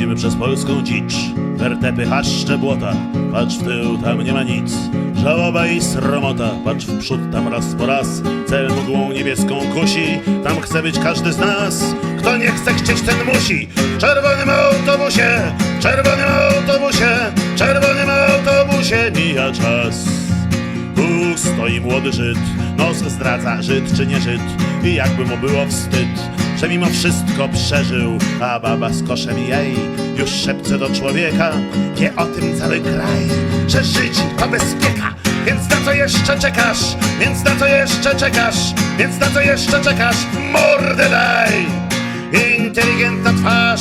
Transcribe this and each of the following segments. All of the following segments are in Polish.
Pędzimy przez polską dzicz, wertepy, chaszcze, błota. Patrz w tył, tam nie ma nic. Żałoba i sromota, patrz w przód, tam raz po raz. Cel mgłą niebieską kusi, tam chce być każdy z nas. Kto nie chce chcieć, ten musi. Czerwonym autobusie, czerwonym autobusie, czerwonym autobusie mija czas. Tu stoi młody Żyd, nos zdradza Żyd czy nie Żyd i jakby mu było wstyd, że mimo wszystko przeżył, a baba z koszem jej już szepce do człowieka, wie o tym cały kraj, że Żydzi to bezpieka, więc na co jeszcze czekasz, więc na co jeszcze czekasz, więc na co jeszcze czekasz, mordę daj! Inteligentna twarz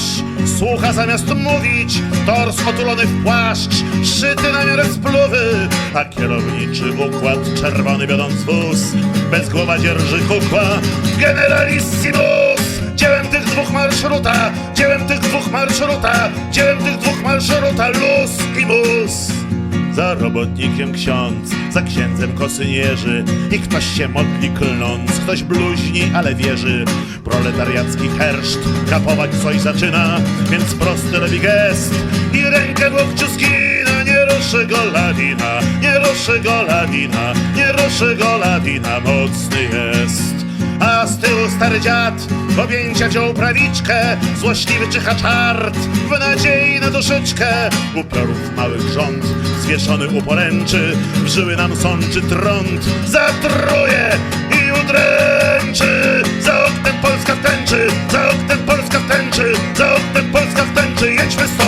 Słucha zamiast mówić Tors otulony w płaszcz Szyty na miarę spluwy A kierowniczy układ Czerwony wiodąc wóz Bez głowa dzierży kukła. Generalissimus Dziełem tych dwóch marszruta Dziełem tych dwóch marszruta Dziełem tych dwóch marszruta Luz i mus. Za robotnikiem ksiądz, za księdzem kosynierzy I ktoś się modli klnąc, ktoś bluźni, ale wierzy. Proletariacki herszt kapować coś zaczyna Więc prosty robi gest i rękę w łokciu skina. Nie ruszy go lawina, nie ruszy go lawina Nie ruszy go lawina, mocny jest a z tyłu stary dziad w objęcia wziął prawiczkę Złośliwy czyha czart w nadziei na duszyczkę. U prorów małych rząd zwieszony u poręczy W żyły nam sączy trąd. Zatruje i udręczy Za oknem Polska wtęczy Za oknem Polska wtęczy Za oknem Polska wtęczy. Jedźmy stąd